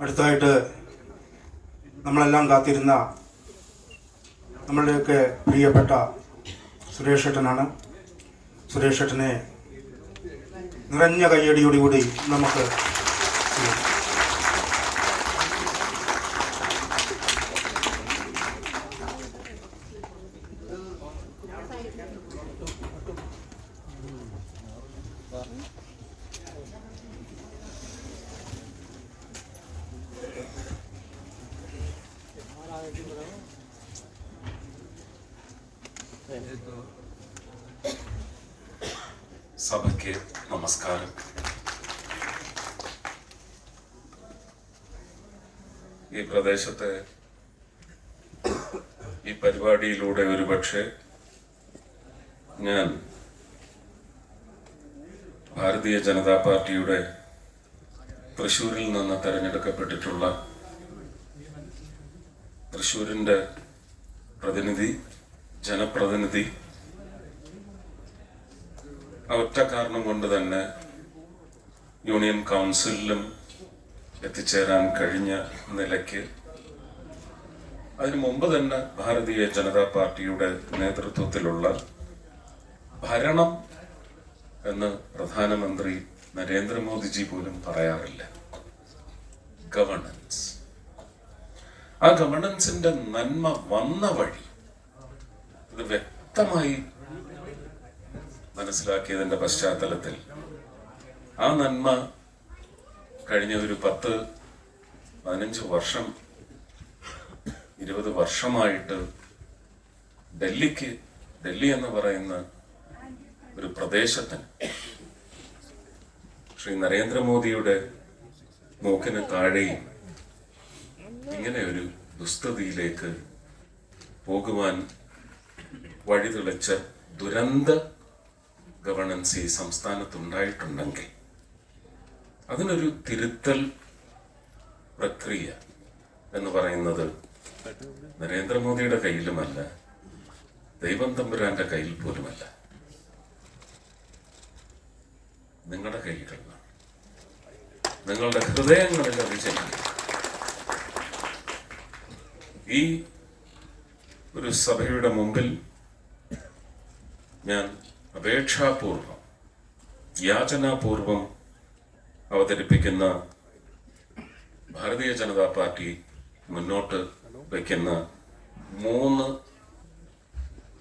അടുത്തായിട്ട് നമ്മളെല്ലാം കാത്തിരുന്ന നമ്മളുടെയൊക്കെ പ്രിയപ്പെട്ട സുരേഷ് ഏട്ടനാണ് സുരേഷ് നിറഞ്ഞ കയ്യടിയോടുകൂടി നമുക്ക് ചെയ്യാം. സഭയ്ക്ക് നമസ്കാരം. ഈ പ്രദേശത്തെ ഈ പരിപാടിയിലൂടെ ഒരുപക്ഷെ ഞാൻ ഭാരതീയ ജനതാ പാർട്ടിയുടെ തൃശൂരിൽ നിന്ന് തെരഞ്ഞെടുക്കപ്പെട്ടിട്ടുള്ള തൃശ്ശൂരിന്റെ പ്രതിനിധി ജനപ്രതിനിധി ആ ഒറ്റ കാരണം കൊണ്ട് തന്നെ യൂണിയൻ കൗൺസിലിലും എത്തിച്ചേരാൻ കഴിഞ്ഞ നിലയ്ക്ക് അതിനു മുമ്പ് തന്നെ ഭാരതീയ ജനതാ പാർട്ടിയുടെ നേതൃത്വത്തിലുള്ള ഭരണം എന്ന് പ്രധാനമന്ത്രി നരേന്ദ്രമോദിജി പോലും പറയാറില്ല. ഗവർണൻസ് ആ ഗവർണൻസിന്റെ നന്മ വന്ന വഴി ഇത് വ്യക്തമായി മനസ്സിലാക്കിയതിന്റെ പശ്ചാത്തലത്തിൽ ആ നന്മ കഴിഞ്ഞ ഒരു പത്ത് പതിനഞ്ച് വർഷം ഇരുപത് വർഷമായിട്ട് ഡൽഹിക്ക് ഡൽഹി എന്ന് പറയുന്ന ഒരു പ്രദേശത്തിന് ശ്രീ നരേന്ദ്രമോദിയുടെ മൂക്കിന് താഴെയും ഇങ്ങനെ ഒരു ദുസ്ഥിതിയിലേക്ക് പോകുവാൻ വഴിതെളിച്ച ദുരന്ത ഗവർണൻസ് ഈ സംസ്ഥാനത്ത് ഉണ്ടായിട്ടുണ്ടെങ്കിൽ അതിനൊരു തിരുത്തൽ പ്രക്രിയ എന്ന് പറയുന്നത് നരേന്ദ്രമോദിയുടെ കയ്യിലുമല്ല ദൈവം തമ്പുരാന്റെ കയ്യിൽ പോലുമല്ല. നിങ്ങളുടെ കൈകളിലാണ്. നിങ്ങളുടെ ഹൃദയങ്ങളിൽ അത് ചെയ്യും ഈ ഒരു സഭയുടെ മുമ്പിൽ ഞാൻ അപേക്ഷാപൂർവം യാചനാപൂർവം അവതരിപ്പിക്കുന്ന ഭാരതീയ ജനതാ പാർട്ടി മുന്നോട്ട് വയ്ക്കുന്ന മൂന്ന്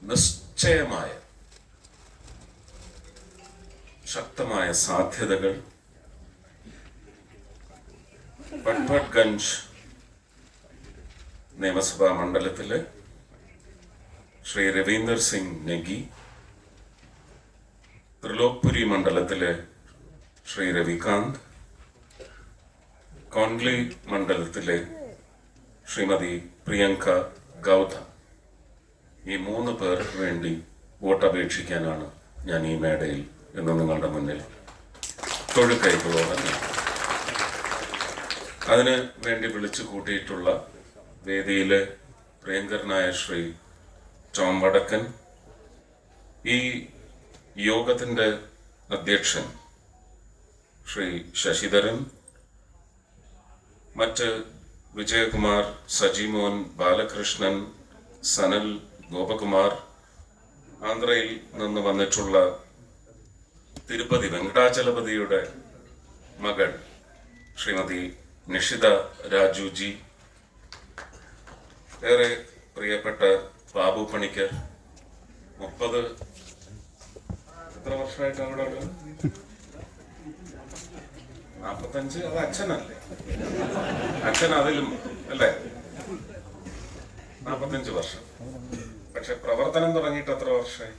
നിശ്ചയമായ ശക്തമായ സാധ്യതകൾ പട്പട്ഗഞ്ച് നിയമസഭാ മണ്ഡലത്തിലെ ശ്രീ രവീന്ദർ സിംഗ് നെഗി ത്രിലോക്പുരി മണ്ഡലത്തിലെ ശ്രീ രവികാന്ത് കോൺഗ്ലി മണ്ഡലത്തിലെ ശ്രീമതി പ്രിയങ്ക ഗൗധ ഈ മൂന്ന് പേർക്ക് വേണ്ടി വോട്ടപേക്ഷിക്കാനാണ് ഞാൻ ഈ മേടയിൽ ഇന്ന് നിങ്ങളുടെ മുന്നിൽ നിൽക്കുന്നത്. അതിന് വേണ്ടി വിളിച്ചു കൂട്ടിയിട്ടുള്ള വേദിയിലെ പ്രിയങ്കരനായ ശ്രീ ടോം വടക്കൻ ഈ യോഗത്തിന്റെ അധ്യക്ഷൻ ശ്രീ ശശിധരൻ മറ്റ് വിജയകുമാർ സജിമോൻ ബാലകൃഷ്ണൻ സനൽ ഗോപകുമാർ ആന്ധ്രയിൽ നിന്ന് വന്നിട്ടുള്ള തിരുപ്പതി വെങ്കടാചലപതിയുടെ മകൾ ശ്രീമതി നിഷിത രാജുജി ഏറെ പ്രിയപ്പെട്ട ബാബു പണിക്കർ മുപ്പത് എത്ര വർഷമായിട്ടാണ് ഇവിടെ ഉള്ളത്? നാപ്പത്തഞ്ച്? അത് അച്ഛനല്ലേ? അച്ഛൻ അതിലും അല്ലേ? നാപ്പത്തഞ്ച് വർഷം. പക്ഷെ പ്രവർത്തനം തുടങ്ങിയിട്ട് എത്ര വർഷമായി?